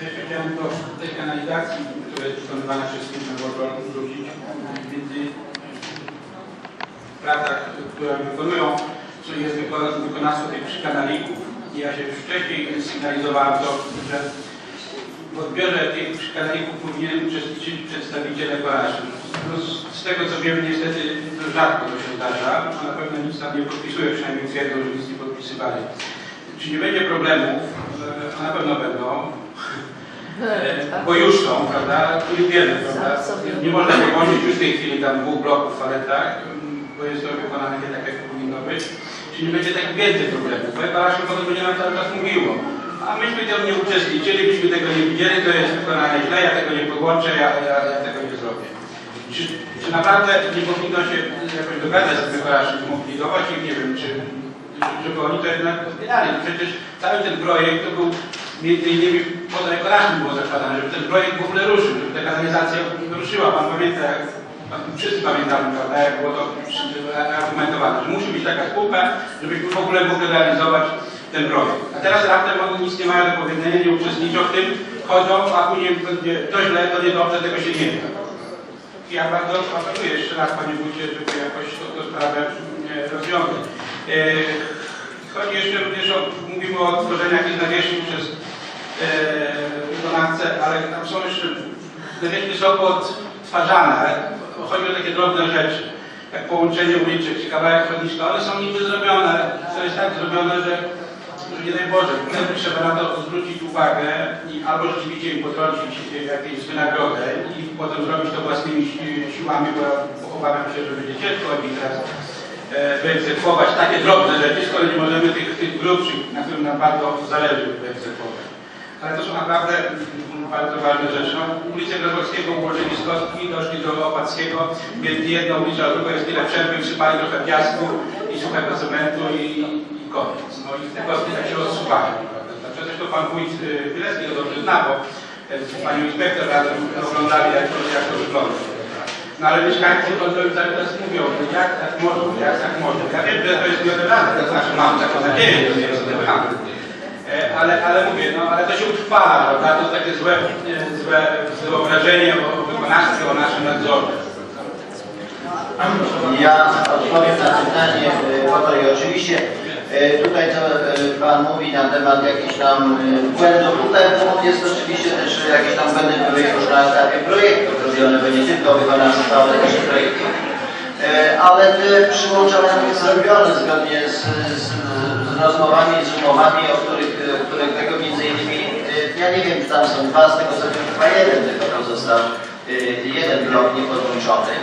Chciałem do tej kanalizacji, która jest wykonywana przez firmę Wodol wrzucić między pracach, które wykonują, czyli jest wyko- wykonawstwo tych przykanalików. I ja się już wcześniej sygnalizowałem to, że w odbiorze tych przykanalików powinien uczestniczyć przedstawiciel ekolarzy. No, z, tego co wiem, niestety rzadko to się zdarza, a na pewno nic tam nie podpisuje, przynajmniej twierdzą, że nic nie podpisywali. Czy nie będzie problemów? E, A na pewno będą. E, Bo już są, prawda? Tu nie wiemy, prawda? Nie można wyłączyć już w tej chwili tam dwóch bloków w mm, bo jest to wykonane nie tak, jak powinno być. Czy nie będzie tak więcej problemów? Bo ekologia potem będzie nam cały czas mówiło. A myśmy w tym nie uczestniczyli, byśmy tego nie widzieli, to jest wykonane źle, ja tego nie podłączę, ja, ja, ja tego nie zrobię. Czy, czy naprawdę nie powinno się jakoś dogadać z mobilizować ich, nie wiem, czy żeby oni to jednak odbierali. No Przecież cały ten projekt to był między innymi po to ekologicznym było zakładane, żeby ten projekt w ogóle ruszył, żeby ta kanalizacja ruszyła. Pan pamięta, jak wszyscy pamiętamy, prawda, jak było to argumentowane, że musi być taka spółka, żebyśmy w ogóle mogli realizować ten projekt. A teraz raptem oni nic nie mają do powiedzenia, nie uczestniczą w tym, chodzą, a później będzie to źle, to niedobrze, tego się nie da. Ja bardzo apeluję jeszcze raz, Panie Wójcie, żeby jakoś tę sprawę e, rozwiązać. E, Chodzi jeszcze również o, mówimy o tworzeniu jakichś nawierzchni przez e, wykonawcę, ale tam są jeszcze, nawierzchnie są odtwarzane. Chodzi o takie drobne rzeczy, jak połączenie uliczek czy kawałek chodniczka. One są niby zrobione, to jest tak zrobione, że że nie daj Boże, trzeba na to zwrócić uwagę i albo rzeczywiście im potrącić jakieś wynagrodę i potem zrobić to własnymi si- siłami, bo obawiam się, że będzie ciężko i teraz e, wyegzekwować takie drobne rzeczy, skoro nie możemy tych, tych grubszych, na którym nam bardzo zależy, wyegzekwować. Ale to są naprawdę mm, bardzo ważne rzeczy. No, ulicę Grozowskiego ułożyli z doszli do Opackiego, między jedną ulicą a drugą jest tyle przerwy, wsypali trochę piasku i suchego cementu i, i koniec. No i te kostki tak się rozsuwają. Znaczy, zresztą pan wójt y, Wilecki to dobrze zna, bo e, z panią inspektor razem oglądali, jak to, jak to wygląda. No ale mieszkańcy kondoru cały czas mówią, jak tak może, jak tak może. Ja wiem, że to jest nieodebrane, to znaczy mam taką nadzieję, że to jest odebrane. E, Ale, ale mówię, no ale to się utrwala, prawda? To takie złe, e, złe wyobrażenie o wykonawstwie, o naszym nadzorze. Ja odpowiem na pytanie y, po to i oczywiście tutaj co y, Pan mówi na temat jakichś tam y, błędów, tutaj jest oczywiście też jakieś tam błędy były już na etapie projektu robione, bo nie tylko wykonawstwo, ale też i projektu. Y, Ale te przyłączenia były zrobione zgodnie z, z, z rozmowami, z umowami, o których, których tego między innymi, ja nie wiem, czy tam są dwa, z tego co wiem, chyba jeden tylko pozostał, jeden blok niepodłączony.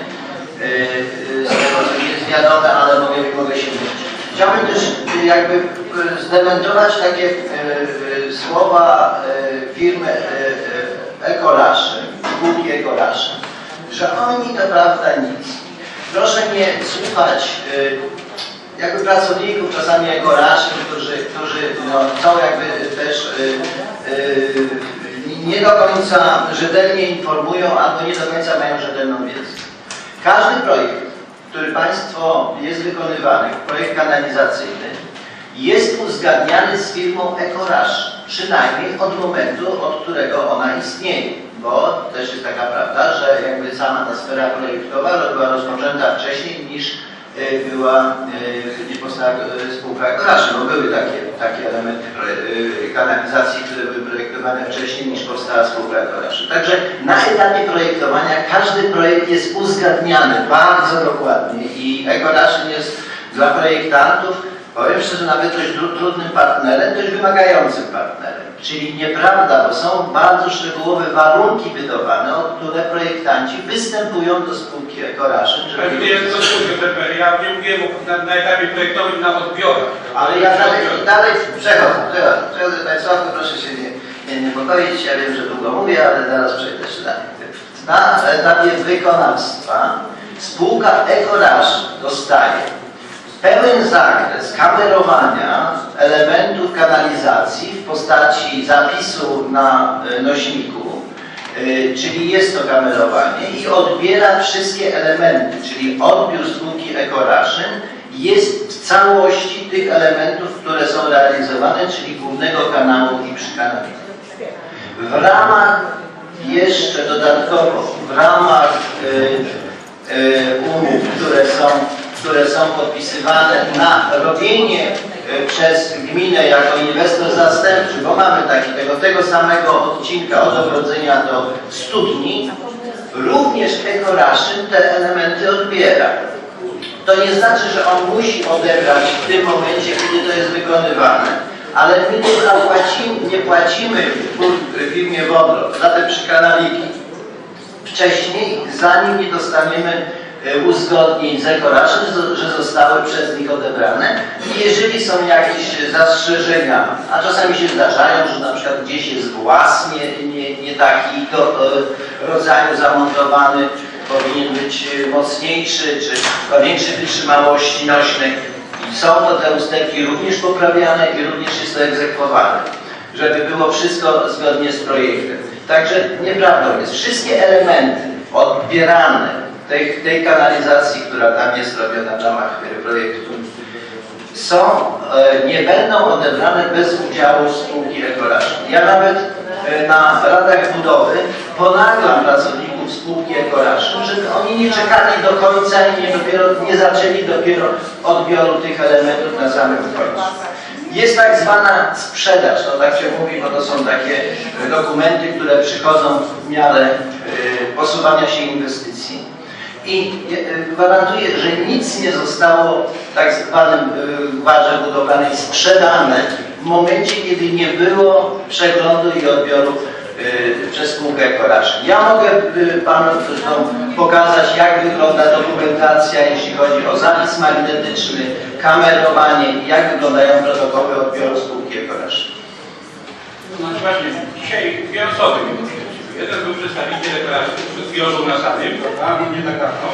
Z tego co jest wiadome, ale mogę, mogę się mylić. Chciałbym też y, jakby y, zdementować takie y, słowa firmy Ekolaszy, spółki Ekolaszy, że oni to prawda nic. Proszę nie słuchać jakby pracowników, czasami ekolarzy, którzy, którzy no, są jakby też nie do końca rzetelnie informują albo nie do końca mają rzetelną wiedzę. Każdy projekt, który Państwo jest wykonywany, projekt kanalizacyjny, jest uzgadniany z firmą Ekoraż, przynajmniej od momentu, od którego ona istnieje. Bo też jest taka prawda, że jakby sama ta sfera projektowa była rozpoczęta wcześniej niż była, y, nie powstała y, spółka Ekoraż, bo były takie, takie elementy kanalizacji, które były projektowane wcześniej niż powstała spółka Ekoraż. Także na etapie projektowania każdy projekt jest uzgadniany bardzo dokładnie i Ekoraszyn jest dla projektantów Powiem szczerze, nawet dość tru- trudnym partnerem, dość wymagającym partnerem. Czyli nieprawda, bo są bardzo szczegółowe warunki wydawane, o które projektanci występują do spółki Ekoraszy, Ale żeby... gdzie jest to skutki Ja nie mówiłem na, na etapie projektowym na odbiorach. Ale ja dalej, dalej przechodzę, przechodzę, przechodzę Państwa, proszę się nie, nie niepokoić, ja wiem, że długo mówię, ale zaraz przejdę jeszcze dalej. Na etapie wykonawstwa spółka Ekoraszy dostaje pełen zakres kamerowania elementów kanalizacji w postaci zapisu na e, nośniku, e, czyli jest to kamerowanie i odbiera wszystkie elementy, czyli odbiór spółki Ekoraszyn jest w całości tych elementów, które są realizowane, czyli głównego kanału i przykanału. W ramach jeszcze dodatkowo, w ramach y, y, umów, które są, które są podpisywane na robienie y, przez gminę jako inwestor zastępczy, bo mamy taki, tego, tego samego odcinka od ogrodzenia do studni, również Ekoraszyn te elementy odbiera. To nie znaczy, że on musi odebrać w tym momencie, kiedy to jest wykonywane, ale my nie, zapłacimy, nie płacimy fir- firmie Wodro za te przykanaliki wcześniej, zanim nie dostaniemy e, uzgodnień z Ekoraszyn, że zostały przez nich odebrane. I jeżeli są jakieś zastrzeżenia, a czasami się zdarzają, że na przykład gdzieś jest głaz nie, nie, nie taki do, e, rodzaju zamontowany, powinien być e, mocniejszy, czy o większej wytrzymałości nośnej. Są to te usterki również poprawiane i również jest to egzekwowane, żeby było wszystko zgodnie z projektem. Także nieprawdą jest. Wszystkie elementy odbierane tej, tej kanalizacji, która tam jest robiona w ramach projektu, są, e, nie będą odebrane bez udziału spółki Ekoraszyn. Ja nawet e, na radach budowy ponaglam pracowników spółki Ekoraszyn, żeby oni nie czekali do końca i nie, dopiero, nie zaczęli dopiero odbioru tych elementów na samym końcu. Jest tak zwana sprzedaż, to tak się mówi, bo to są takie dokumenty, które przychodzą w miarę e, posuwania się inwestycji. I e, gwarantuję, że nic nie zostało tak zwanym e, gwarze budowlanej sprzedane w momencie, kiedy nie było przeglądu i odbioru e, przez spółkę Ekoraszy. Ja mogę Panu zresztą pokazać, jak wygląda dokumentacja, jeśli chodzi o zapis magnetyczny, kamerowanie i jak wyglądają protokoły odbioru spółki Ekoraszy. No właśnie, dzisiaj dwie osoby. Jeden był przedstawiciel Ekoraszyn, przed chwilą na sali, prawda, nie tak dawno.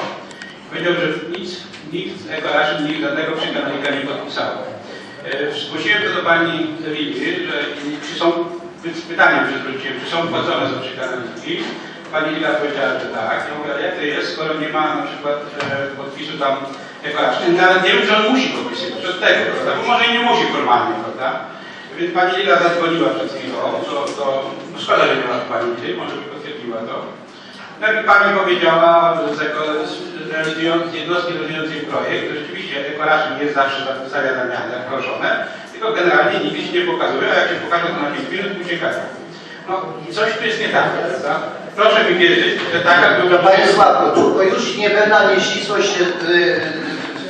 Powiedział, że nic, nikt z Ekoraszyn nikt żadnego przykanalika nie podpisało. E, Zgłosiłem to do pani Lili, że czy są, py- pytanie przywróciłem, czy są płacone za przykanaliki. Pani Lila powiedziała, że tak. Ja mówię, jak to jest, skoro nie ma na przykład e, podpisu tam Ekoraszyn. Nawet nie wiem, że on musi podpisywać, od tego, prawda? Bo może i nie musi formalnie, prawda? Pani Lila zadzwoniła przed chwilą, do, do, no szkoda, że nie ma pani Lili, może by potwierdziła to. No i pani powiedziała, że realizując- jednostki realizującej projekt, że rzeczywiście Ekoraszyn jest zawsze za- zawiadamiane, proszone, tylko generalnie nigdy się nie pokazuje, a jak się pokaże to na 5 minut uciekają. No coś tu jest nie tak, prawda? Proszę mi wierzyć, że tak jak był To Panie Sławku, tu bo już niepewna nieścisłość y,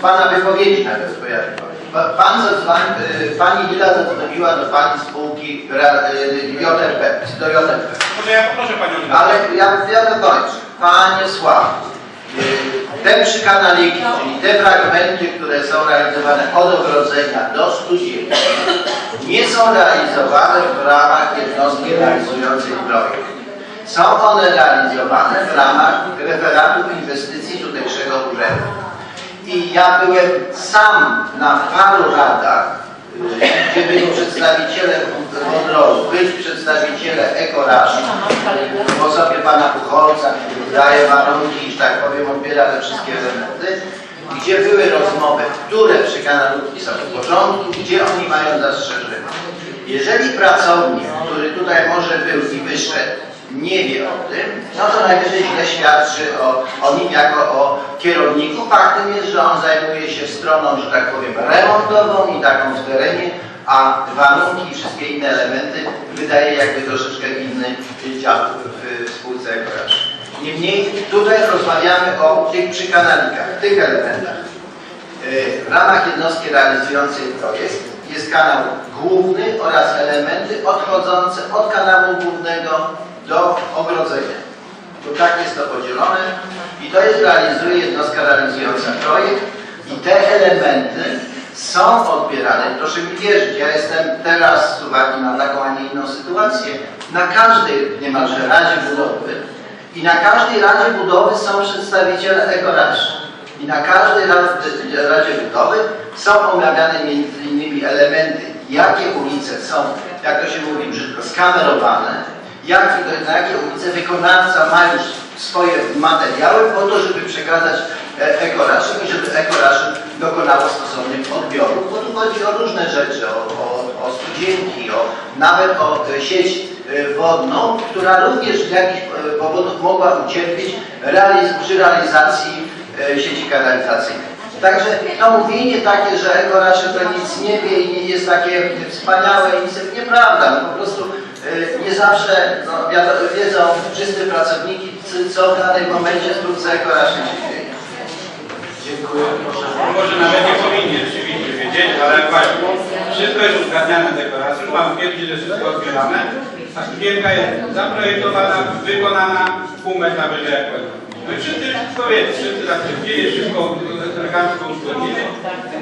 Pana wypowiedzi nawet pojawi. Pa- Pan zadzwoni, y, Pani Lila zadzwoniła do Pani spółki JRP, do JRP. Może ja poproszę panią. Ale ja, ja dokończę. Panie Sławku, y, te przykanaliki, czyli te fragmenty, które są realizowane od ogrodzenia do studiów, nie są realizowane w ramach jednostki realizującej projekt. Są one realizowane w ramach referatu inwestycji tutejszego urzędu. I ja byłem sam na paru radach, gdzie byli przedstawiciele Wodroru, byli przedstawiciele Ekoraszy, w osobie pana Pucholca, który daje warunki, że tak powiem, odbiera te wszystkie elementy, gdzie były rozmowy, które przykanalutki są w porządku, gdzie oni mają zastrzeżenia. Jeżeli pracownik, który tutaj może był i wyszedł, nie wie o tym, no to najwyżej źle świadczy o, o nim jako o kierowniku. Faktem jest, że on zajmuje się stroną, że tak powiem, remontową i taką w terenie, a warunki i wszystkie inne elementy wydaje jakby troszeczkę inny dział w spółce Ekoraż. Niemniej tutaj rozmawiamy o tych przykanalikach, tych elementach. Yy, W ramach jednostki realizującej projekt jest kanał główny oraz elementy odchodzące od kanału głównego do ogrodzenia. Bo tak jest to podzielone i to jest realizuje jednostka realizująca projekt i te elementy są odbierane. Proszę mi wierzyć, ja jestem teraz z uwagi na taką, a nie inną sytuację, na każdej niemalże Radzie Budowy i na każdej Radzie Budowy są przedstawiciele Ekoraszy. I na każdej Radzie, Radzie Budowy są omawiane między innymi elementy, jakie ulice są, jak to się mówi brzydko, skamerowane, jak, na jakie ulice wykonawca ma już swoje materiały po to, żeby przekazać e, Ekoraszy i żeby Ekoraszy dokonało stosownych odbiorów, bo tu chodzi o różne rzeczy, o, o, o studzienki, o, nawet o e, sieć e, wodną, która również z jakichś powodów mogła ucierpieć realiz przy realizacji sieci kanalizacyjnej. Także to mówienie takie, że Ekorasze to nic nie wie i nie jest takie wspaniałe, nic nieprawda. No, po prostu nie zawsze no, wiedzą wszyscy pracownicy, co w danym momencie w spółce Ekorasze się dzieje. Dziękuję. Proszę. Może nawet nie powinien rzeczywiście wiedzieć, ale właśnie wszystko jest uzgadniane w deklaracji, mam wiedzieć, że wszystko odbierane, a studienka jest zaprojektowana, wykonana pół metra wyżej jak. No i wszyscy wszystko wiedzą, wszyscy zatwierdzili, wszystko elegancko uzgodnili,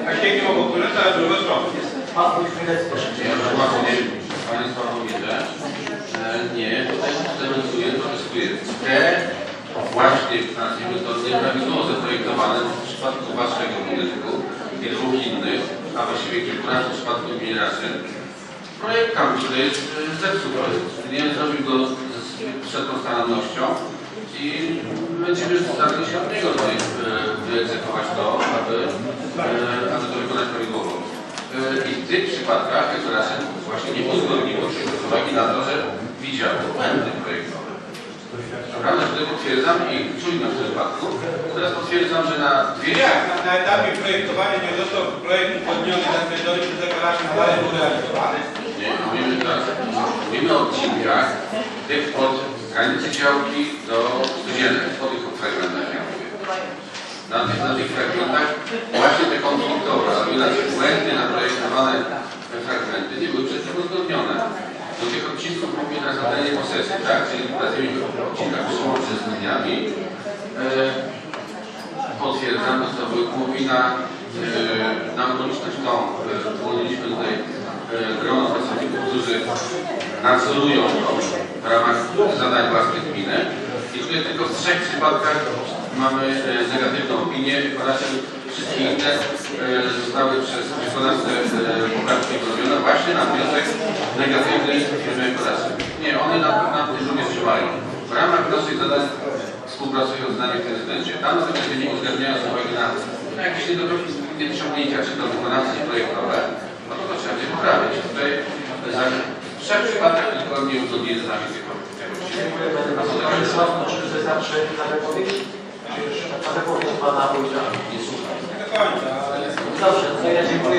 a ścieki mogą płynąć, ale drugą stronę. Pan Chmielewski, proszę. Państwa e, nie, tutaj demonstruję, protestuję. Te właśnie, nazwijmy to, nieprawidłowo zaprojektowane w przypadku Waszego budynku i dwóch innych, a właściwie kilkunastu w przypadku gminy Rasy, projektant, który jest e, projekt, nie zrobił go z wszelką starannością i będziemy starali się od niego tutaj e, wyegzekwować to, aby, e, aby to I w tych przypadkach Ekstrasen właśnie nie uzgodniło się z uwagi na to, że widział błędy projektowe. Naprawdę wtedy potwierdzam i czujność w tym wypadku. Teraz potwierdzam, że na dwie Jak na, na etapie projektowania nie został projekt uzgodniony, zatwierdzony przez deklaracji, a dalej był realizowany? Nie, mówimy teraz, mówimy o odcinkach tych od granicy działki do studzienek, po tych fragmentach ja mówię. Na tych, na tych fragmentach właśnie te konfliktowe, a inaczej błędy na nie były przez niego uzgodnione. Do tych odcinków teraz na terenie posesji, tak? Czyli pracujemy w odcinkach przy łączy z liniami. E, potwierdzam, co wójt mówi na, e, na okoliczność tą, e, uwolniliśmy tutaj e, grono pracowników, którzy nadzorują to w ramach zadań własnych gminy. I tutaj tylko w trzech przypadkach mamy e, negatywną opinię, oraz wszystkie inne zostały przez wykonawcę e, poprawki zrobione właśnie na wniosek negatywnej firmy ekoracji. Nie, one na, na tym nie trzymają. W ramach naszych zadań współpracują z nami w tym względzie. Tam się nie uzgadniają z uwagi na jakieś niedociągnięcia, czy to wykonawcy, czy projektowe, no to to trzeba będzie poprawić. Tutaj za trzech przypadkach tylko nie uzgodnili z nami tego Dziękuję bardzo. Państwa, proszę zapraszać na wypowiedź. Na wypowiedź Pana. Nie słucham. Końca. Dobrze, to ja dziękuję.